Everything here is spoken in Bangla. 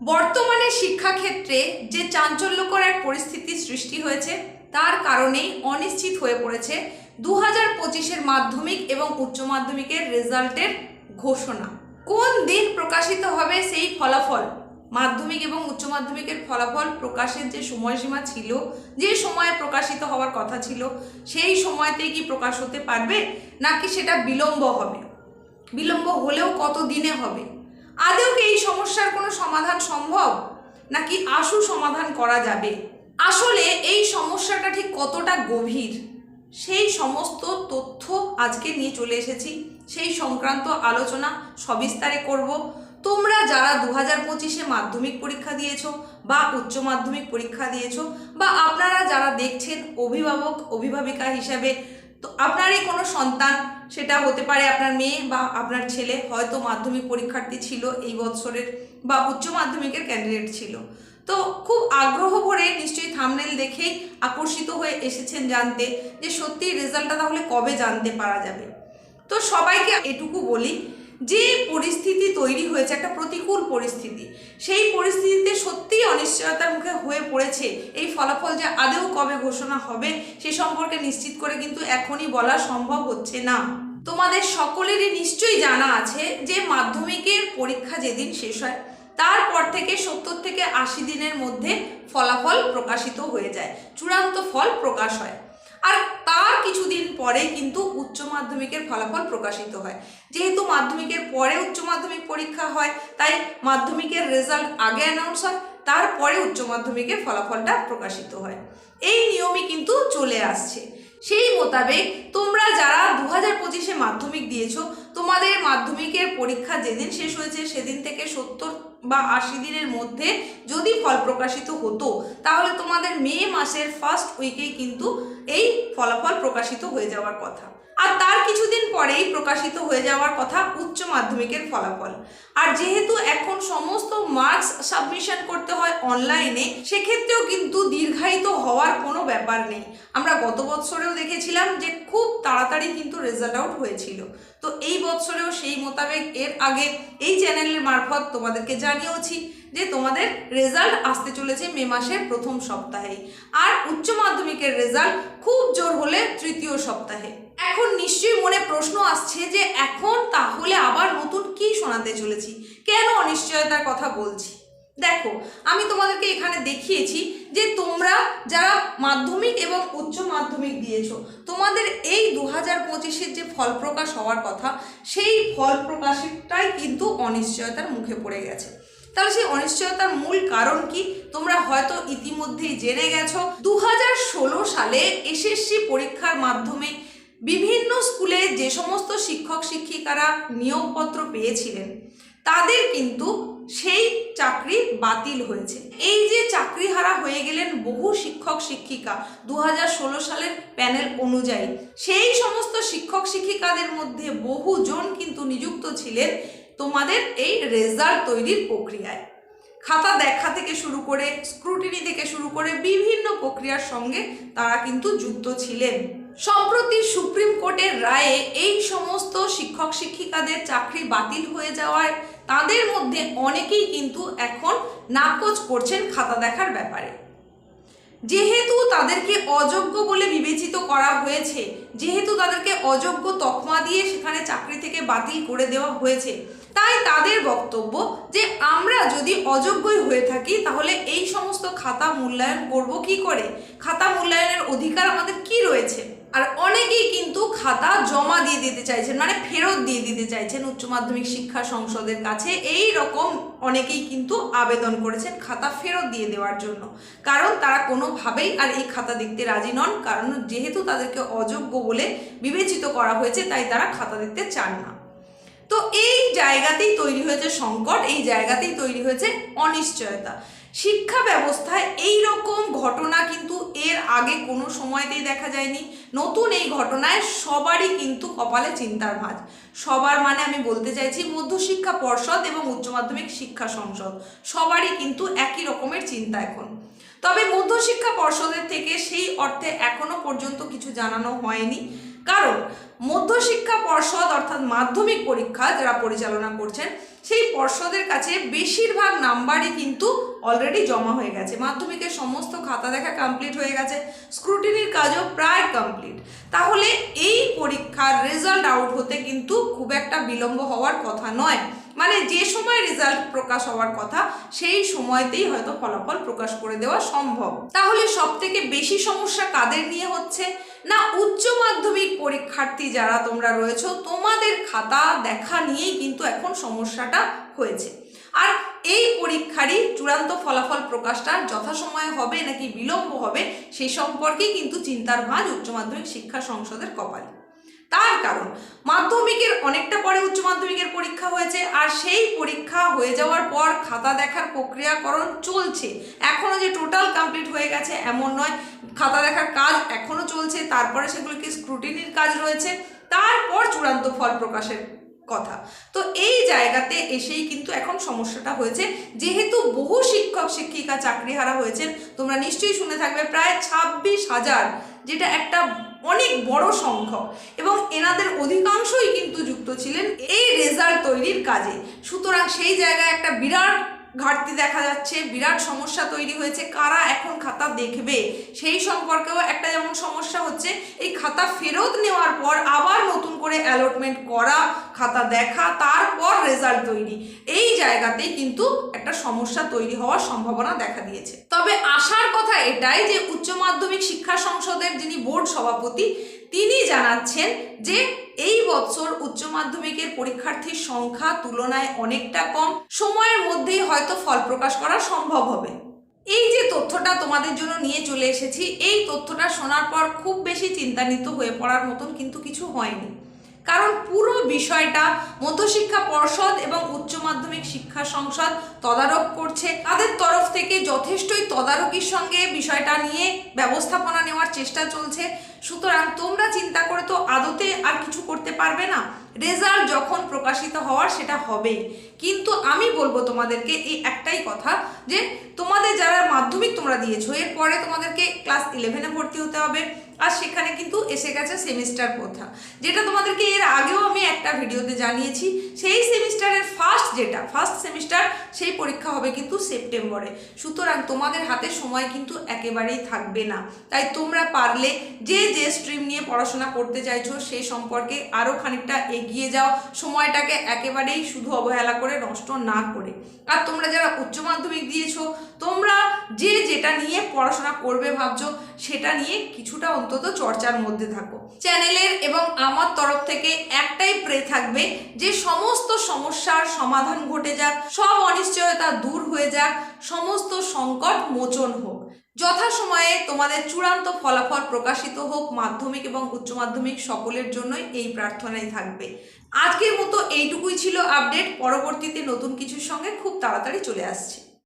বর্তমানে শিক্ষাক্ষেত্রে যে চাঞ্চল্যকর এক পরিস্থিতি সৃষ্টি হয়েছে, তার কারণেই অনিশ্চিত হয়ে পড়েছে দু হাজার পঁচিশের মাধ্যমিক এবং উচ্চ মাধ্যমিকের রেজাল্টের ঘোষণা। কোন দিন প্রকাশিত হবে সেই ফলাফল? মাধ্যমিক এবং উচ্চ মাধ্যমিকের ফলাফল প্রকাশের যে সময়সীমা ছিল, যে সময়ে প্রকাশিত হওয়ার কথা ছিল, সেই সময়তেই কি প্রকাশ হতে পারবে? নাকি সেটা বিলম্ব হবে? বিলম্ব হলেও কত দিনে হবে? আদেও কি এই সমস্যার কোনো সমাধান সম্ভব? নাকি আশু সমাধান করা যাবে? আসলে এই সমস্যাটা ঠিক কতটা গভীর? সেই সমস্ত তথ্য আজকে নিয়ে চলে এসেছি। সেই সংক্রান্ত আলোচনা সবিস্তারে করব। তোমরা যারা দু হাজার পঁচিশে মাধ্যমিক পরীক্ষা দিয়েছ বা উচ্চ মাধ্যমিক পরীক্ষা দিয়েছ বা আপনারা যারা দেখছেন অভিভাবক, অভিভাবিকা হিসাবে তো আপনারই কোনো সন্তান, সেটা হতে পারে আপনার মেয়ে বা আপনার ছেলে, হয়তো মাধ্যমিক পরীক্ষার্থী ছিল এই বছরের বা উচ্চ মাধ্যমিকের ক্যান্ডিডেট ছিল। তো খুব আগ্রহ ভরে নিশ্চয়ই থামনেল দেখেই আকর্ষিত হয়ে এসেছেন জানতে যে সত্যি রেজাল্টটা তাহলে কবে জানতে পারা যাবে। তো সবাইকে এটুকু বলি, যে পরিস্থিতি তৈরি হয়েছে, একটা প্রতিকূল পরিস্থিতি, সেই পরিস্থিতিতে সত্যিই অনিশ্চয়তার মুখে পড়েছে, এই ফলাফল যে আদেও কবে ঘোষণা হবে সে সম্পর্কে নিশ্চিত করে কিন্তু এখনই বলা সম্ভব হচ্ছে না। তোমাদের সকলেরই নিশ্চয়ই জানা আছে যে মাধ্যমিকের পরীক্ষা যেদিন শেষ হয়, তারপর থেকে সত্তর থেকে আশি দিনের মধ্যে ফলাফল প্রকাশিত হয়ে যায়, চূড়ান্ত ফল প্রকাশ হয়। আর তার কিছুদিন পরে কিন্তু উচ্চ মাধ্যমিকের ফলাফল প্রকাশিত হয়। যেহেতু মাধ্যমিকের পরে উচ্চ মাধ্যমিক পরীক্ষা হয়, তাই মাধ্যমিকের রেজাল্ট আগে অ্যানাউন্স হয় তারপরে উচ্চ মাধ্যমিকের ফলাফলটা প্রকাশিত হয়। এই নিয়মই কিন্তু চলে আসছে। সেই মোতাবেক তোমরা যারা দু হাজার পঁচিশে মাধ্যমিক দিয়েছ, তোমাদের মাধ্যমিকের পরীক্ষা যেদিন শেষ হয়েছে সেদিন থেকে সত্তর বা আশি দিনের মধ্যে যদি ফল প্রকাশিত হতো, তাহলে তোমাদের মে মাসের ফার্স্ট উইকেই কিন্তু এই ফলাফল প্রকাশিত হয়ে যাওয়ার কথা। আর তার কিছুদিন পরেই প্রকাশিত হয়ে যাওয়ার কথা উচ্চ মাধ্যমিকের ফলাফল। আর যেহেতু এখন সমস্ত মার্কস সাবমিশন করতে হয় অনলাইনে সেক্ষেত্রেও কিন্তু দীর্ঘায়িত হওয়ার কোনো ব্যাপার নেই। আমরা গত বছরেও দেখেছিলাম যে খুব তাড়াতাড়ি কিন্তু রেজাল্ট আউট হয়েছিল। তো এই বছরেও সেই মোতাবেক এর আগে এই চ্যানেলের মারফত তোমাদেরকে জানিয়েওছি যে তোমাদের রেজাল্ট আসতে চলেছে মে মাসের প্রথম সপ্তাহে আর উচ্চ মাধ্যমিকের রেজাল্ট খুব জোর হলে তৃতীয় সপ্তাহে। এখন নিশ্চয়ই মনে প্রশ্ন আসছে যে এখন তাহলে আবার নতুন কি শোনাতে চলেছি? কেন অনিশ্চয়তার কথা বলছি? দেখো, আমি তোমাদেরকে এখানে দেখিয়েছি যে তোমরা যারা মাধ্যমিক এবং উচ্চ মাধ্যমিক দিয়েছ, তোমাদের এই দু হাজার পঁচিশের যে ফল প্রকাশ হওয়ার কথা, সেই ফল প্রকাশটাই কিন্তু অনিশ্চয়তার মুখে পড়ে গেছে। তাহলে সেই অনিশ্চয়তার মূল কারণ কি? তোমরা হয়তো ইতিমধ্যেই জেনে গেছো দু হাজার ষোলো সালে এসএসসি পরীক্ষার মাধ্যমে বিভিন্ন স্কুলে যে সমস্ত শিক্ষক শিক্ষিকারা নিয়োগপত্র পেয়েছিলেন, তাদের কিন্তু সেই চাকরি বাতিল হয়েছে। এই যে চাকরিহারা হয়ে গেলেন বহু শিক্ষক শিক্ষিকা দু হাজার ষোলো সালের প্যানেল অনুযায়ী, সেই সমস্ত শিক্ষক শিক্ষিকাদের মধ্যে বহুজন কিন্তু নিযুক্ত ছিলেন তোমাদের এই রেজাল্ট তৈরির প্রক্রিয়ায়। খাতা দেখা থেকে শুরু করে স্ক্রুটিনি থেকে শুরু করে বিভিন্ন প্রক্রিয়ার সঙ্গে তারা কিন্তু যুক্ত ছিলেন। সম্প্রতি সুপ্রিম কোর্টের রায়ে এই সমস্ত শিক্ষক শিক্ষিকাদের চাকরি বাতিল হয়ে যাওয়ায় তাদের মধ্যে অনেকেই কিন্তু এখন নাকচ করছেন খাতা দেখার ব্যাপারে। যেহেতু তাদেরকে অযোগ্য বলে বিবেচিত করা হয়েছে, যেহেতু তাদেরকে অযোগ্য তকমা দিয়ে সেখানে চাকরি থেকে বাতিল করে দেওয়া হয়েছে, তাই তাদের বক্তব্য যে আমরা যদি অযোগ্যই হয়ে থাকি, তাহলে এই সমস্ত খাতা মূল্যায়ন করব কি করে? খাতা মূল্যায়নের অধিকার আমাদের কি রয়েছে? আর অনেকেই কিন্তু খাতা জমা দিয়ে দিতে চাইছেন মানে ফেরত দিয়ে দিতে চাইছেন উচ্চ মাধ্যমিক শিক্ষা সংসদের কাছে। এই রকম অনেকেই কিন্তু আবেদন করেছেন খাতা ফেরত দিয়ে দেওয়ার জন্য। কারণ তারা কোনোভাবেই আর এই খাতা দেখতে রাজি নন, কারণ যেহেতু তাদেরকে অযোগ্য বলে বিবেচিত করা হয়েছে, তাই তারা খাতা দেখতে চান না। তো এই জায়গাতেই তৈরি হয়েছে সংকট, এই জায়গাতেই তৈরি হয়েছে অনিশ্চয়তা। শিক্ষা ব্যবস্থায় এই রকম ঘটনা কিন্তু এর আগে কোনো সময়তেই দেখা যায়নি। নতুন এই ঘটনায় সবারই কিন্তু কপালে চিন্তার ভাঁজ। সবার মানে আমি বলতে চাইছি মধ্যশিক্ষা পর্ষদ এবং উচ্চ মাধ্যমিক শিক্ষা সংসদ, সবারই কিন্তু একই রকমের চিন্তা এখন। তবে মধ্যশিক্ষা পর্ষদের থেকে সেই অর্থে এখনও পর্যন্ত কিছু জানানো হয়নি। কারণ মধ্যশিক্ষা পর্ষদ অর্থাৎ মাধ্যমিক পরীক্ষা যারা পরিচালনা করছেন সেই পর্ষদের কাছে বেশিরভাগ নাম্বারই কিন্তু অলরেডি জমা হয়ে গেছে। মাধ্যমিকের সমস্ত খাতা দেখা কমপ্লিট হয়ে গেছে। স্ক্রুটিনির কাজও প্রায় কমপ্লিট তাহলে এই পরীক্ষার রেজাল্ট আউট হতে কিন্তু খুব একটা বিলম্ব হওয়ার কথা নয়। মানে যে সময় রেজাল্ট প্রকাশ হওয়ার কথা, সেই সময়তেই হয়তো ফলাফল প্রকাশ করে দেওয়া সম্ভব। তাহলে সব থেকে বেশি সমস্যা কাদের নিয়ে হচ্ছে? না, উচ্চ মাধ্যমিক পরীক্ষার্থী যারা তোমরা রয়েছো, তোমাদের খাতা দেখা নিয়েই কিন্তু এখন সমস্যাটা হয়েছে। আর এই পরীক্ষারই চূড়ান্ত ফলাফল প্রকাশটা যথাসময়ে হবে নাকি বিলম্ব হবে সেই সম্পর্কেই কিন্তু চিন্তার ভাঁজ উচ্চ মাধ্যমিক শিক্ষা সংসদের কপালে। তার কারণ। মাধ্যমিকের অনেকটা পরে উচ্চ মাধ্যমিকের পরীক্ষা হয়েছে আর সেই পরীক্ষা হয়ে যাওয়ার পর খাতা দেখার প্রক্রিয়াকরণ চলছে। এখনও যে টোটাল কমপ্লিট হয়ে গেছে এমন নয়। খাতা দেখার কাজ এখনও চলছে, তারপরে সেগুলোকে স্ক্রুটিনির কাজ রয়েছে? তারপর চূড়ান্ত ফল প্রকাশের কথা। তো এই জায়গাতে এসেই কিন্তু এখন সমস্যাটা হয়েছে। যেহেতু বহু শিক্ষক, শিক্ষিকা, চাকরিহারা হয়েছেন, তোমরা নিশ্চয়ই শুনে থাকবে প্রায় ছাব্বিশ হাজার, যেটা একটা অনেক বড় সংখ্যক। এবং এনাদের অধিকাংশই কিন্তু যুক্ত ছিলেন এই রেজাল্ট তৈরির কাজে। সুতরাং সেই জায়গায় একটা বিরাট ঘাটতি দেখা যাচ্ছে, বিরাট সমস্যা তৈরি হয়েছে, কারা এখন খাতা দেখবে? সেই সম্পর্কেও একটা যেমন সমস্যা হচ্ছে, এই খাতা ফেরত নেওয়ার পর আবার নতুন করে অ্যালটমেন্ট করা, খাতা দেখা, তারপর রেজাল্ট তৈরি। এই জায়গাতেই কিন্তু একটা সমস্যা তৈরি হওয়ার সম্ভাবনা দেখা দিয়েছে। তবে আশার কথা এটাই যে উচ্চ মাধ্যমিক শিক্ষা সংসদের যিনি বোর্ড সভাপতি তিনি জানাচ্ছেন যে এই বছর উচ্চ মাধ্যমিকের পরীক্ষার্থীর সংখ্যা তুলনায় অনেকটা কম। সময়ের মধ্যেই হয়তো ফল প্রকাশ করা সম্ভব হবে। এই যে তথ্যটা তোমাদের জন্য নিয়ে চলে এসেছি, এই তথ্যটা শোনার পর খুব বেশি চিন্তান্বিত হয়ে পড়ার মতন কিন্তু কিছু হয়নি। কারণ পুরো বিষয়টা মধ্যশিক্ষা পর্ষদ এবং উচ্চ মাধ্যমিক শিক্ষা সংসদ তদারক করছে। তাদের তরফ থেকে যথেষ্টই তদারকির সঙ্গে বিষয়টা নিয়ে ব্যবস্থাপনা নেওয়ার চেষ্টা চলছে। সুতরাং তোমরা চিন্তা করে তো আদতে আর কিছু করতে পারবে না। রেজাল্ট যখন প্রকাশিত হওয়ার সেটা হবেই। কিন্তু আমি বলব তোমাদেরকে এই একটাই কথা যে তোমাদের যারা মাধ্যমিক তোমরা দিয়েছ, এরপরে তোমাদেরকে ক্লাস ইলেভেনে ভর্তি হতে হবে। আর সেখানে কিন্তু এসে গেছে সেমিস্টার প্রথা। যেটা তোমাদেরকে এর আগেও আমি একটা ভিডিওতে জানিয়েছি, সেই সেমিস্টারের ফার্স্ট যেটা ফার্স্ট সেমিস্টার সেই পরীক্ষা হবে কিন্তু সেপ্টেম্বরে সুতরাং তোমাদের হাতে সময় কিন্তু একেবারেই থাকবে না। তাই তোমরা পারলে যে যে স্ট্রিম নিয়ে পড়াশোনা করতে চাইছো সেই সম্পর্কে আরও খানিকটা এগিয়ে যাও, সময়টাকে একেবারেই শুধু অবহেলা করে নষ্ট না করে। আর তোমরা যারা উচ্চ মাধ্যমিক দিয়েছ, তোমরা যে, যেটা নিয়ে পড়াশোনা করবে ভাবছ সেটা নিয়ে কিছুটা অন্তত চর্চার মধ্যে থাকো। চ্যানেলের এবং আমার তরফ থেকে একটাই প্রে থাকবে যে সমস্ত সমস্যার সমাধান ঘটে যাক, সব অনিশ্চয়তা দূর হয়ে যাক, সমস্ত সংকট মোচন হোক। যথাসময়ে তোমাদের চূড়ান্ত ফলাফল প্রকাশিত হোক, মাধ্যমিক এবং উচ্চ মাধ্যমিক সকলের জন্যই এই প্রার্থনাই থাকবে। আজকের মতো এইটুকুই ছিল আপডেট, পরবর্তীতে নতুন কিছুর সঙ্গে খুব তাড়াতাড়ি চলে আসছে।